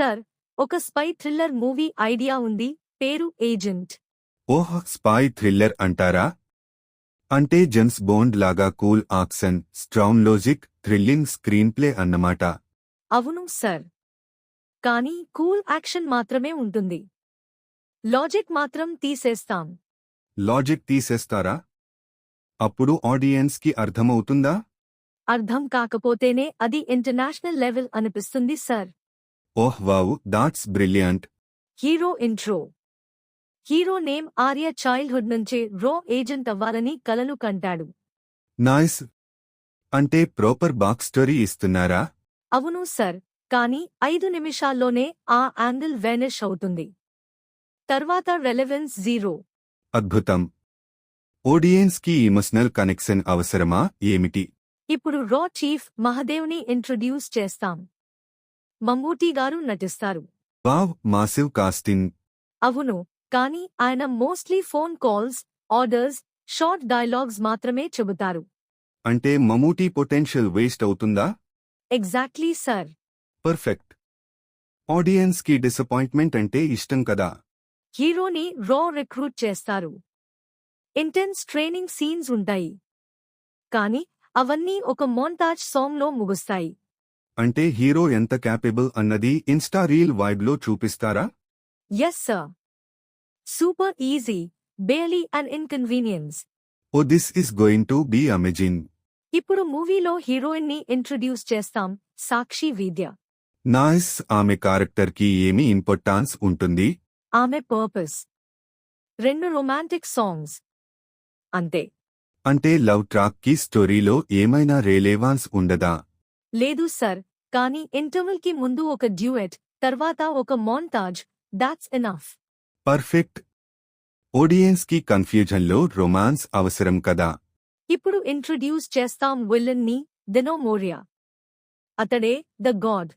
Sir ఒక spy thriller movie idea ఉంది పేరు ఏజెంట్. ఓహ్ స్పై థ్రిల్లర్ అంటారా? అంటే జెమ్స్ బోండ్ లాగా cool action strong logic thrilling screenplay అన్నమాట. అవును సార్. కానీ కూల్ యాక్షన్ మాత్రమే ఉంటుంది. లాజిక్ మాత్రం తీసేస్తాం. లాజిక్ తీసేస్తారా? అప్పుడు ఆడియన్స్కి అర్థమవుతుందా? అర్థం కాకపోతేనే అది ఇంటర్నేషనల్ లెవెల్ అనిపిస్తుంది sir. Oh wow that's brilliant. Hero intro hero name Arya childhood నుంచే రో ఏజెంట్ అవ్వాలని కలలు కంటాడు. నైస్. అంటే ప్రాపర్ బాక్ స్టోరీ ఇస్తున్నారా? అవును సార్ కానీ ఐదు నిమిషాల్లోనే ఆ యాంగిల్ వెనిష్ అవుతుంది. తర్వాత రెలెవెన్స్ జీరో. అద్భుతం. ఆడియన్స్కి ఇమోషనల్ కనెక్షన్ అవసరమా? ఏమిటి? ఇప్పుడు రా చీఫ్ మహదేవ్ని ఇంట్రొడ్యూస్ చేస్తాం. మమ్మూటీ గారు నటిస్తారు. Wow massive casting. అవును కానీ ఆయన mostly phone calls orders short dialogues మాత్రమే చెబుతారు. అంటే మమూటీ పొటెన్షియల్ వేస్ట్ అవుతుందా? Exactly sir. పర్ఫెక్ట్. ఆడియన్స్కి డిసప్పాయింట్మెంట్ అంటే ఇష్టం కదా? హీరోని రా రిక్రూట్ చేస్తారు. ఇంటెన్స్ ట్రైనింగ్ సీన్స్ ఉంటాయి. కానీ అవన్నీ ఒక మోంటాజ్ సాంగ్లో ముగుస్తాయి. అంటే హీరో ఎంత క్యాపబుల్ అన్నది ఇన్స్టా రీల్ వైబ్లో చూపిస్తారా? Yes sir super easy barely and inconvenience oh this is going to be amazing ఇప్పుడు మూవీలో హీరోయిన్ని ఇంట్రడ్యూస్ చేస్తాం సాక్షి విద్య. నాయిస్ ఆమె క్యారెక్టర్కి ఏమి ఇంపార్టాన్స్ ఉంటుంది? ఆమె పర్పస్ రెండు రొమాంటిక్ సాంగ్స్ అంతే. అంటే లవ్ ట్రాక్కి స్టోరీలో ఏమైనా రేలేవాన్స్ ఉండదా? లేదు సర్ కానీ ఇంటర్వెల్కి ముందు ఒక డ్యూయెట్ తర్వాత ఒక మోంటాజ్ దాట్స్ ఎనఫ్. పర్ఫెక్ట్. ఆడియన్స్కి కన్ఫ్యూజన్లో రొమాన్స్ అవసరం కదా. ఇప్పుడు ఇంట్రడ్యూస్ చేస్తాం విలన్ని దెనోమోరియా అతడే ద గాడ్.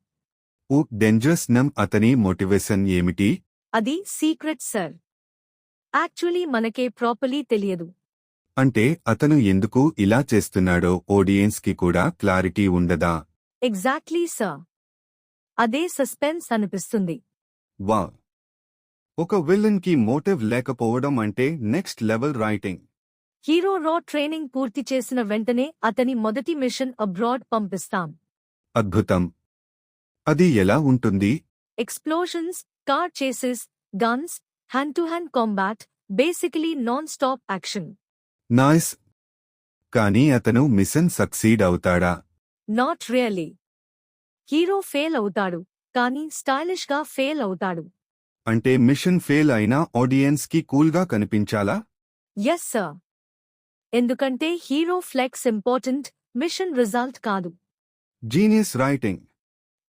ఓ డేంజరస్ నమ్ అతని మోటివేషన్ ఏమిటి? అది సీక్రెట్ సర్. యాక్చువల్లీ మనకే ప్రాపర్లీ తెలియదు. అంటే అతను ఎందుకు ఇలా చేస్తున్నాడో ఆడియన్స్కి కూడా క్లారిటీ ఉండదా? ఎగ్జాక్ట్లీ సర్ అదే సస్పెన్స్ అనిపిస్తుంది. వా ఒక విలన్కి మోటివ్ లేకపోవడం అంటే నెక్స్ట్ లెవెల్ రైటింగ్ హీరో రా ట్రైనింగ్ పూర్తి చేసిన వెంటనే అతని మొదటి మిషన్ అబ్రాడ్ పంపిస్తాం. అద్భుతం. అది ఎలా ఉంటుంది? Explosions car chases guns hand to hand combat basically non stop action noise కానీ అతను మిషన్ సక్సీడ్ అవుతాడా? నాట్ రియలీ హీరో ఫెయిల్ అవుతాడు కానీ స్టైలిష్గా ఫెయిల్ అవుతాడు. అంటే మిషన్ ఫెయిల్ అయినా ఆడియన్స్కి కూల్గా కనిపించాలా? ఎస్ సర్ ఎందుకంటే hero flex important mission result కాదు. జీనియస్ రైటింగ్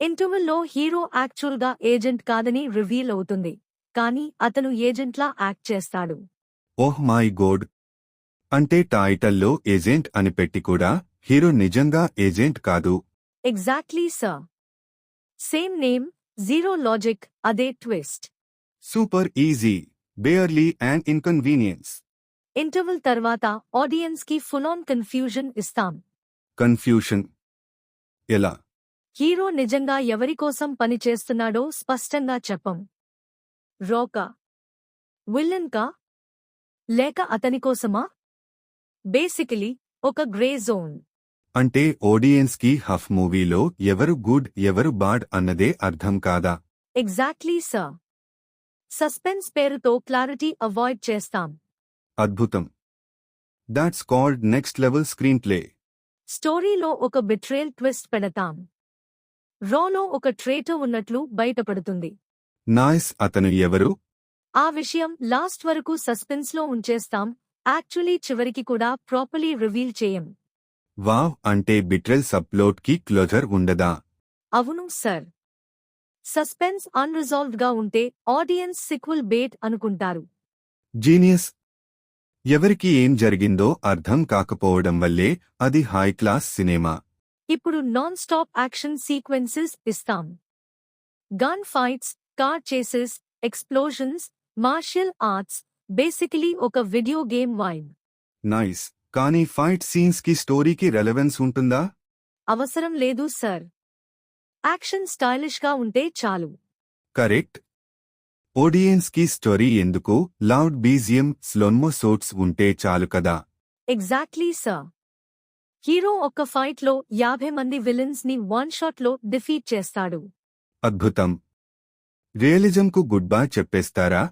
ఇంటర్వెల్లో హీరో యాక్చువల్గా ఏజెంట్ కాదని రివీల్ అవుతుంది కానీ అతను ఏజెంట్లా యాక్ట్ చేస్తాడు. ఓహ్ మై గోడ్ అంటే టైటల్లో ఏజెంట్ అని పెట్టి కూడా హీరో నిజంగా ఏజెంట్ కాదు. Exactly sir same name zero logic అదే twist super easy barely and inconvenience interval తర్వాత ఆడియన్స్కి ఫుల్ ఆన్ కన్ఫ్యూజన్ ఇస్తాం. కన్ఫ్యూషన్ ఎలా? హీరో నిజంగా ఎవరి కోసం పనిచేస్తున్నాడో స్పష్టంగా చెప్పం. రోకా విల్లన్ కా? లేక అతని కోసమా? బేసికలీ ఒక గ్రే జోన్ అంటే ఆడియన్స్కి హఫ్ మూవీలో ఎవరు గుడ్ ఎవరు బాడ్ అన్నదే అర్థం కాదా? ఎగ్జాక్ట్లీ సర్ సస్పెన్స్ పేరుతో క్లారిటీ అవాయిడ్ చేస్తాం. అద్భుతం. That's called next level screenplay స్టోరీలో ఒక బిట్రేల్ ట్విస్ట్ పెడతాం. రోలో ఒక ట్రేటర్ ఉన్నట్లు బయటపడుతుంది. నాయిస్ అతను ఎవరు? ఆ విషయం లాస్ట్ వరకు సస్పెన్స్లో ఉంచేస్తాం. యాక్చువల్లీ చివరికి కూడా ప్రాపర్లీ రివీల్ చేయం. వావ్ అంటే బిట్రెల్ సబ్ప్లోట్కి క్లోజర్ ఉండదా? అవును సర్. సస్పెన్స్ అన్రిజాల్వ్డ్గా ఉంటే ఆడియన్స్ సిక్వల్ బేట్ అనుకుంటారు. జీనియస్. ఎవరికి ఏం జరిగిందో అర్థం కాకపోవడం వల్లే అది హై క్లాస్ సినిమా. ఇప్పుడు నాన్ స్టాప్ యాక్షన్ సీక్వెన్సెస్ ఇస్తాం. Gun fights car chases explosions martial arts basically ఒక వీడియో గేమ్ వైబ్ నైస్ కానీ ఫైట్ సీన్స్కి స్టోరీకి రెలవెన్స్ ఉంటుందా? అవసరం లేదు సర్ యాక్షన్ స్టైలిష్గా ఉంటే చాలు. కరెక్ట్ ఆడియన్స్కి స్టోరీ ఎందుకు? లౌడ్ బీజియం స్లోన్మో సోట్స్ ఉంటే చాలు కదా. ఎగ్జాక్ట్లీ సార్ హీరో ఒక్క ఫైట్లో యాభై మంది విలన్స్ని వన్ షాట్లో డిఫీట్ చేస్తాడు. అద్భుతం. రియలిజంకు గుడ్ బై చెప్పేస్తారా?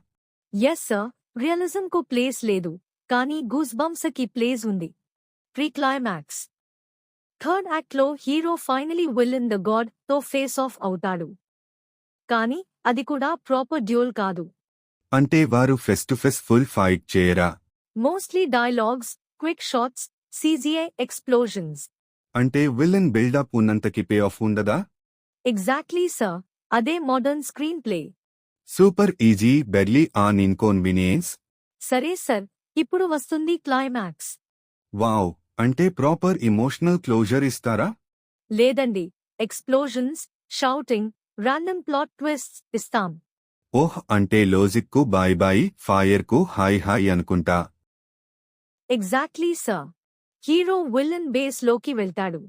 ఎస్ సార్ రియలిజం కు ప్లేస్ లేదు కానీ గూస్ బంప్స్కి ప్లేస్ ఉంది. Pre climax. థర్డ్ యాక్ట్లో హీరో ఫైనలీ విల్ ద గాడ్తో ఫేస్ ఆఫ్ అవుతాడు. కానీ అది కూడా ప్రాపర్ డ్యూల్ కాదు. అంటే వారు face to face full fight చేయరా? Mostly dialogues quick shots CGI explosions అంటే విలన్ బిల్డప్ ఉన్నంతకి పే ఆఫ్ ఉండదా? Exactly sir. అదే modern screenplay. Super easy barely on inconvenience. సరే సర్ ఇప్పుడు వస్తుంది క్లైమాక్స్. వావ్ అంటే ప్రాపర్ ఇమోషనల్ క్లోజర్ ఇస్తారా? లేదండి explosions shouting random plot twists ఇస్తాం. ఓహ్ అంటే లోజిక్కు బాయ్ బాయ్ ఫైర్కు హాయ్ హాయ్ అనుకుంటా. Exactly sir. హీరో విలన్ బేస్లోకి వెళ్తాడు.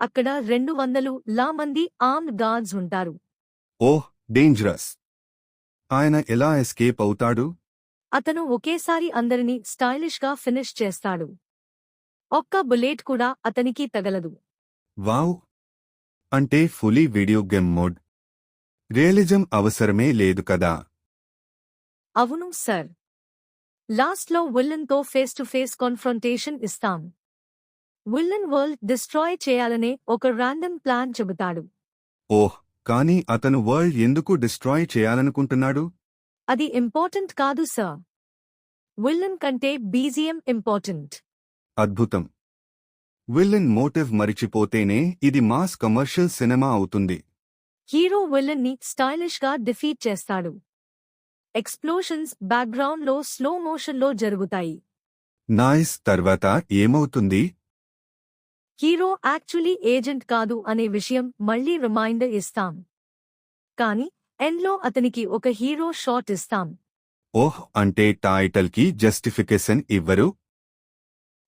అక్కడ రెండు వందలు లా మంది ఆర్మ్డ్ గార్డ్స్ ఉంటారు. Oh dangerous. ఆయన ఎలా ఎస్కేప్ అవుతాడు? అతను ఒకేసారి అందరినీ స్టైలిష్గా ఫినిష్ చేస్తాడు. ఒక్క బుల్లెట్ కూడా అతనికి తగలదు. వావ్! అంటే fully video game mode. Realism అవసరమే లేదు కదా? అవును సర్. లాస్ట్లో విల్లన్తో ఫేస్ టు ఫేస్ కాన్ఫ్రంటేషన్ ఇస్తాం. విల్లన్ వరల్డ్ డిస్ట్రాయ్ చేయాలనే ఒక ర్యాండమ్ ప్లాన్ చెబుతాడు. ఓహ్! కానీ అతను వరల్డ్ ఎందుకు డిస్ట్రాయ్ చేయాలనుకుంటున్నాడు? అది ఇంపార్టెంట్ కాదు సార్. విల్లన్ కంటే బీజిఎం ఇంపార్టెంట్. అద్భుతం. విలన్ మోటివ్ మరిచిపోతేనే ఇది మాస్ కమర్షియల్ సినిమా అవుతుంది. హీరో విల్లన్ని స్టైలిష్గా డిఫీట్ చేస్తాడు. ఎక్స్ప్లోషన్స్ బ్యాక్గ్రౌండ్లో స్లో మోషన్లో జరుగుతాయి. నాయిస్ తర్వాత ఏమవుతుంది? హీరో యాక్చువల్లీ ఏజెంట్ కాదు అనే విషయం మళ్ళీ రిమైండర్ ఇస్తాం. కానీ ఎండ్లో అతనికి ఒక హీరో షాట్ ఇస్తాం. ఓహ్ అంటే టైటిల్కి జస్టిఫికేషన్ ఇవ్వరు?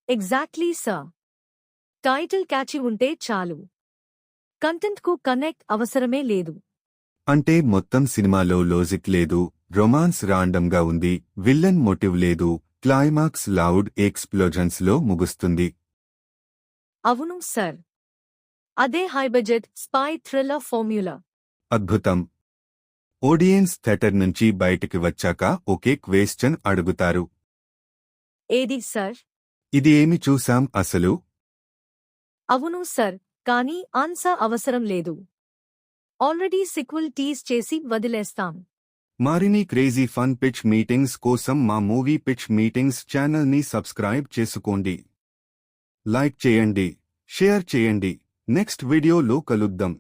Exactly sir. టైటిల్ క్యాచి ఉంటే చాలు. కంటెంట్కు కనెక్ట్ అవసరమే లేదు. అంటే మొత్తం సినిమాలో లాజిక్ లేదు రొమాన్స్ రాండమ్గా ఉంది విల్లన్ మోటివ్ లేదు క్లైమాక్స్ లౌడ్ ఎక్స్ప్లోజన్స్లో ముగుస్తుంది. అవును సర్. అదే high budget spy thriller formula అద్భుతం. ఆడియన్స్ థియేటర్ నుంచి బయటికి వచ్చాక ఒకే క్వేశ్చన్ అడుగుతారు. ఏది సర్? ఇది ఏమి చూసాం అసలు? అవును సర్ కానీ ఆన్సర్ అవసరం లేదు. ఆల్రెడీ సిక్వెల్ టీజ్ చేసి వదిలేస్తాం. మరిన్ని క్రేజీ ఫన్ పిచ్ మీటింగ్స్ కోసం మా మూవీ పిచ్ మీటింగ్స్ ఛానల్ని సబ్స్క్రైబ్ చేసుకోండి. లైక్ చేయండి షేర్ చేయండి. నెక్స్ట్ వీడియోలో కలుద్దాం.